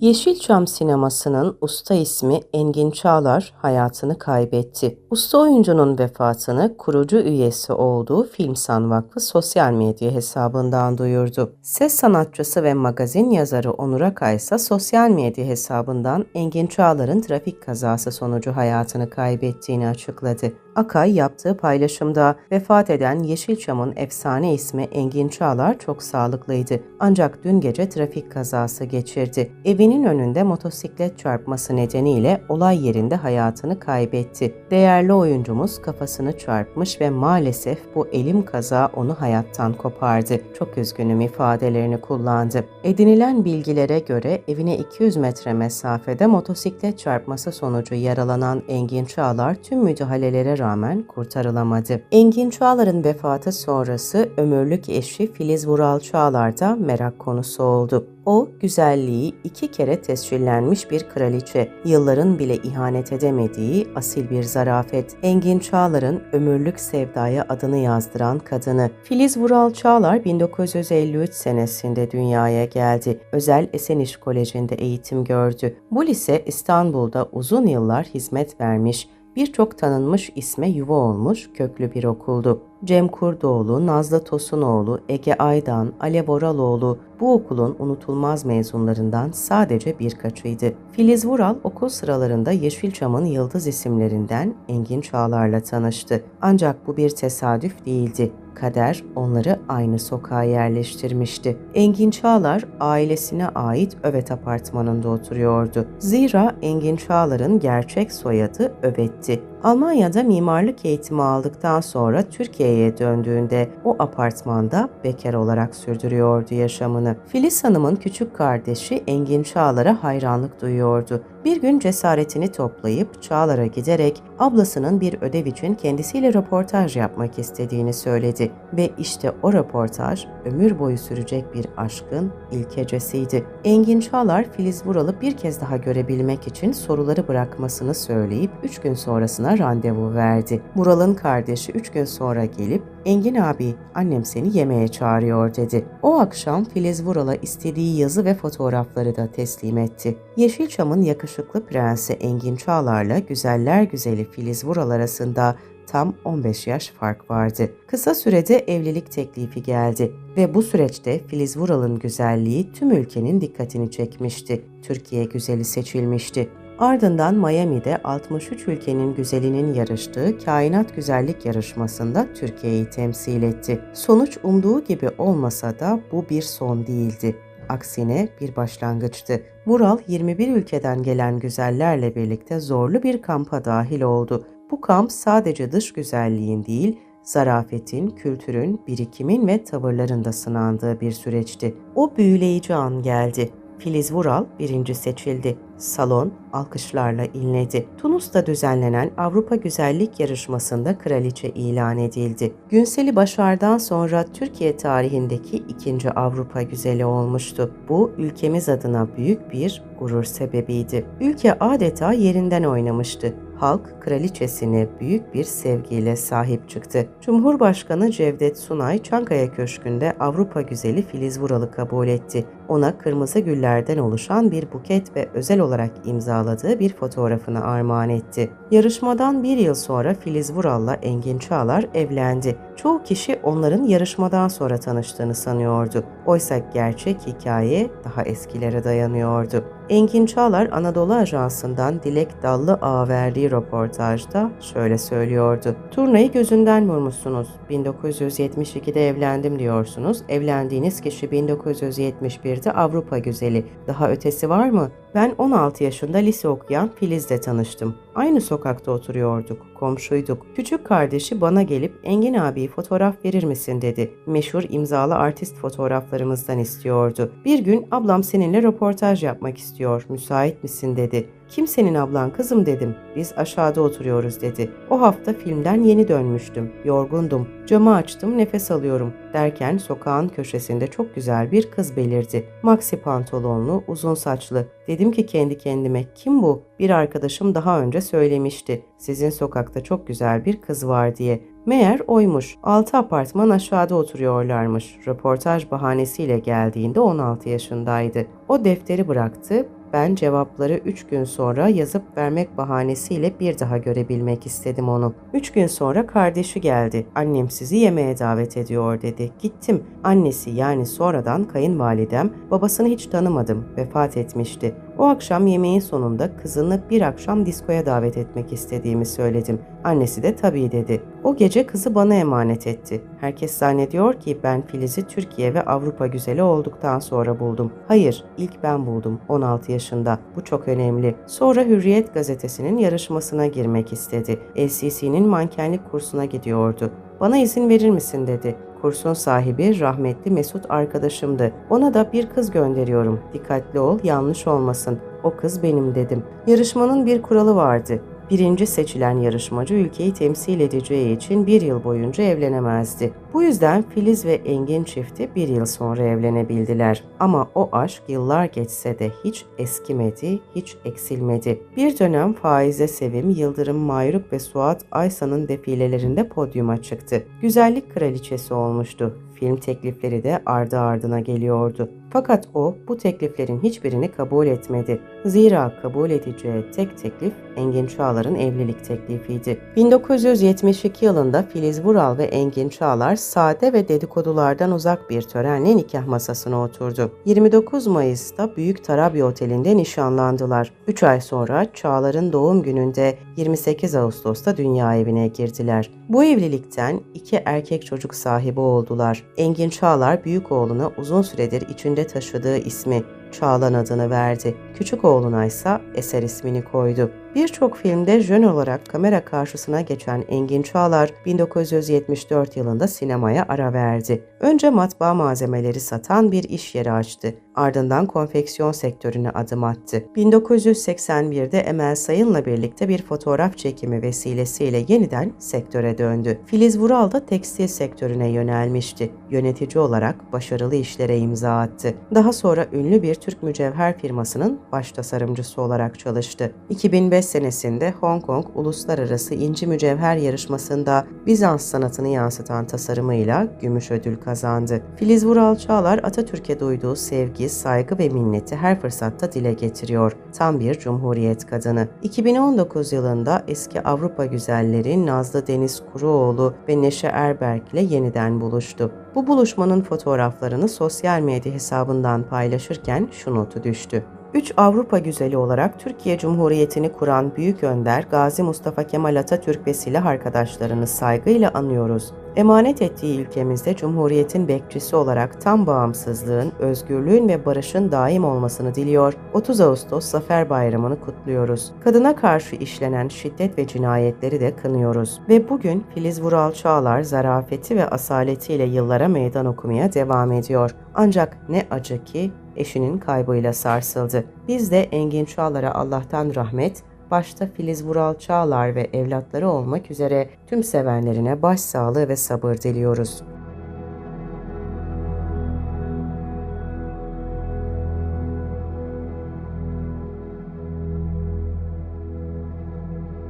Yeşilçam sinemasının usta ismi Engin Çağlar hayatını kaybetti. Usta oyuncunun vefatını kurucu üyesi olduğu Filmsan Vakfı sosyal medya hesabından duyurdu. Ses sanatçısı ve magazin yazarı Onur Akay ise sosyal medya hesabından Engin Çağlar'ın trafik kazası sonucu hayatını kaybettiğini açıkladı. Akay yaptığı paylaşımda vefat eden Yeşilçam'ın efsane ismi Engin Çağlar çok sağlıklıydı. Ancak dün gece trafik kazası geçirdi. Evinin önünde motosiklet çarpması nedeniyle olay yerinde hayatını kaybetti. Değerli oyuncumuz kafasını çarpmış ve maalesef bu elim kaza onu hayattan kopardı. Çok üzgünüm ifadelerini kullandı. Edinilen bilgilere göre evine 200 metre mesafede motosiklet çarpması sonucu yaralanan Engin Çağlar tüm müdahalelere rağmen kurtarılamadı. Engin Çağlar'ın vefatı sonrası ömürlük eşi Filiz Vural Çağlar da merak konusu oldu. O, güzelliği iki kere tescillenmiş bir kraliçe, yılların bile ihanet edemediği asil bir zarafet, Engin Çağlar'ın ömürlük sevdaya adını yazdıran kadını. Filiz Vural Çağlar 1953 senesinde dünyaya geldi. Özel Eseniş Koleji'nde eğitim gördü. Bu lise İstanbul'da uzun yıllar hizmet vermiş, birçok tanınmış isme yuva olmuş köklü bir okuldu. Cem Kurdoğlu, Nazlı Tosunoğlu, Ege Aydan, Alev Oraloğlu bu okulun unutulmaz mezunlarından sadece birkaçıydı. Filiz Vural okul sıralarında Yeşilçam'ın yıldız isimlerinden Engin Çağlar'la tanıştı. Ancak bu bir tesadüf değildi. Kader onları aynı sokağa yerleştirmişti. Engin Çağlar ailesine ait Övet apartmanında oturuyordu. Zira Engin Çağlar'ın gerçek soyadı Övet'ti. Almanya'da mimarlık eğitimi aldıktan sonra Türkiye'ye döndüğünde o apartmanda bekar olarak sürdürüyordu yaşamını. Filiz Hanım'ın küçük kardeşi Engin Çağlar'a hayranlık duyuyordu. Bir gün cesaretini toplayıp Çağlar'a giderek ablasının bir ödev için kendisiyle röportaj yapmak istediğini söyledi ve işte o röportaj ömür boyu sürecek bir aşkın ilk hecesiydi. Engin Çağlar Filiz Vural'ı bir kez daha görebilmek için soruları bırakmasını söyleyip 3 gün sonrasına randevu verdi. Vural'ın kardeşi 3 gün sonra gelip Engin abi annem seni yemeğe çağırıyor dedi. O akşam Filiz Vural'a istediği yazı ve fotoğrafları da teslim etti. Yeşilçam'ın yakışıklı prensi Engin Çağlar'la güzeller güzeli Filiz Vural arasında tam 15 yaş fark vardı. Kısa sürede evlilik teklifi geldi ve bu süreçte Filiz Vural'ın güzelliği tüm ülkenin dikkatini çekmişti. Türkiye güzeli seçilmişti. Ardından Miami'de 63 ülkenin güzelinin yarıştığı Kainat Güzellik Yarışması'nda Türkiye'yi temsil etti. Sonuç umduğu gibi olmasa da bu bir son değildi. Aksine bir başlangıçtı. Vural 21 ülkeden gelen güzellerle birlikte zorlu bir kampa dahil oldu. Bu kamp sadece dış güzelliğin değil, zarafetin, kültürün, birikimin ve tavırların da sınandığı bir süreçti. O büyüleyici an geldi. Filiz Vural birinci seçildi. Salon alkışlarla inledi. Tunus'ta düzenlenen Avrupa Güzellik Yarışması'nda kraliçe ilan edildi. Günseli Başar'dan sonra Türkiye tarihindeki ikinci Avrupa güzeli olmuştu. Bu ülkemiz adına büyük bir gurur sebebiydi. Ülke adeta yerinden oynamıştı halk kraliçesine büyük bir sevgiyle sahip çıktı. Cumhurbaşkanı Cevdet Sunay Çankaya Köşkü'nde Avrupa güzeli Filiz Vural'ı kabul etti. Ona kırmızı güllerden oluşan bir buket ve özel olarak imzaladığı bir fotoğrafını armağan etti. Yarışmadan bir yıl sonra Filiz Vural'la Engin Çağlar evlendi. Çoğu kişi onların yarışmadan sonra tanıştığını sanıyordu. Oysa gerçek hikaye daha eskilere dayanıyordu. Engin Çağlar Anadolu Ajansı'ndan Dilek Dallı Ağa verdiği röportajda şöyle söylüyordu. Turnayı gözünden vurmuşsunuz. 1972'de evlendim diyorsunuz. Evlendiğiniz kişi 1971'de Avrupa güzeli. Daha ötesi var mı? Ben 16 yaşında lise okuyan Filiz'le tanıştım. Aynı sokakta oturuyorduk, komşuyduk. Küçük kardeşi bana gelip Engin abi fotoğraf verir misin dedi. Meşhur imzalı artist fotoğraflarımızdan istiyordu. Bir gün ablam seninle röportaj yapmak istiyor, müsait misin dedi. Kimsenin ablan kızım dedim. Biz aşağıda oturuyoruz dedi. O hafta filmden yeni dönmüştüm. Yorgundum. Camı açtım nefes alıyorum. Derken sokağın köşesinde çok güzel bir kız belirdi. Maxi pantolonlu, uzun saçlı. Dedim ki kendi kendime kim bu? Bir arkadaşım daha önce söylemişti. Sizin sokakta çok güzel bir kız var diye. Meğer oymuş. Altı apartman aşağıda oturuyorlarmış. Röportaj bahanesiyle geldiğinde 16 yaşındaydı. O defteri bıraktı, Ben cevapları 3 gün sonra yazıp vermek bahanesiyle bir daha görebilmek istedim onu. 3 gün sonra kardeşi geldi. Annem sizi yemeğe davet ediyor dedi. Gittim. Annesi yani sonradan kayınvalidem babasını hiç tanımadım. Vefat etmişti. O akşam yemeğin sonunda kızını bir akşam diskoya davet etmek istediğimi söyledim. Annesi de tabii dedi. O gece kızı bana emanet etti. Herkes zannediyor ki ben Filiz'i Türkiye ve Avrupa güzeli olduktan sonra buldum. Hayır, ilk ben buldum 16 yaşında. Bu çok önemli. Sonra Hürriyet gazetesinin yarışmasına girmek istedi. LCC'nin mankenlik kursuna gidiyordu. Bana izin verir misin dedi. Kursun sahibi rahmetli Mesut arkadaşımdı. Ona da bir kız gönderiyorum. Dikkatli ol, yanlış olmasın. O kız benim dedim. Yarışmanın bir kuralı vardı. Birinci seçilen yarışmacı ülkeyi temsil edeceği için bir yıl boyunca evlenemezdi. Bu yüzden Filiz ve Engin çifti bir yıl sonra evlenebildiler. Ama o aşk yıllar geçse de hiç eskimedi, hiç eksilmedi. Bir dönem Faize Sevim, Yıldırım Mayruk ve Suat Aysa'nın defilelerinde podyuma çıktı. Güzellik kraliçesi olmuştu. Film teklifleri de ardı ardına geliyordu. Fakat o bu tekliflerin hiçbirini kabul etmedi. Zira kabul edeceği tek teklif Engin Çağlar'ın evlilik teklifiydi. 1972 yılında Filiz Vural ve Engin Çağlar sade ve dedikodulardan uzak bir törenle nikah masasına oturdu. 29 Mayıs'ta Büyük Tarabya Oteli'nde nişanlandılar. 3 ay sonra Çağlar'ın doğum gününde 28 Ağustos'ta dünya evine girdiler. Bu evlilikten iki erkek çocuk sahibi oldular. Engin Çağlar büyük oğluna uzun süredir içinde taşıdığı ismi Çağlan adını verdi. Küçük oğluna ise Eser ismini koydu. Birçok filmde jön olarak kamera karşısına geçen Engin Çağlar 1974 yılında sinemaya ara verdi. Önce matbaa malzemeleri satan bir iş yeri açtı. Ardından konfeksiyon sektörüne adım attı. 1981'de Emel Sayın'la birlikte bir fotoğraf çekimi vesilesiyle yeniden sektöre döndü. Filiz Vural da tekstil sektörüne yönelmişti. Yönetici olarak başarılı işlere imza attı. Daha sonra ünlü bir Türk mücevher firmasının baş tasarımcısı olarak çalıştı. 2005 senesinde Hong Kong Uluslararası İnci Mücevher Yarışması'nda Bizans sanatını yansıtan tasarımıyla gümüş ödül kazandı. Filiz Vural Çağlar Atatürk'e duyduğu sevgi, saygı ve minneti her fırsatta dile getiriyor. Tam bir cumhuriyet kadını. 2019 yılında eski Avrupa güzelleri Nazlı Deniz Kuruoğlu ve Neşe Erberk ile yeniden buluştu. Bu buluşmanın fotoğraflarını sosyal medya hesabından paylaşırken şu notu düştü. 3 Avrupa güzeli olarak Türkiye Cumhuriyeti'ni kuran Büyük Önder Gazi Mustafa Kemal Atatürk ve silah arkadaşlarını saygıyla anıyoruz. Emanet ettiği ülkemizde Cumhuriyet'in bekçisi olarak tam bağımsızlığın, özgürlüğün ve barışın daim olmasını diliyor. 30 Ağustos Zafer Bayramı'nı kutluyoruz. Kadına karşı işlenen şiddet ve cinayetleri de kınıyoruz. Ve bugün Filiz Vural Çağlar zarafeti ve asaletiyle yıllara meydan okumaya devam ediyor. Ancak ne acı ki eşinin kaybıyla sarsıldı. Biz de Engin Çağlar'a Allah'tan rahmet, başta Filiz Vural Çağlar ve evlatları olmak üzere tüm sevenlerine başsağlığı ve sabır diliyoruz.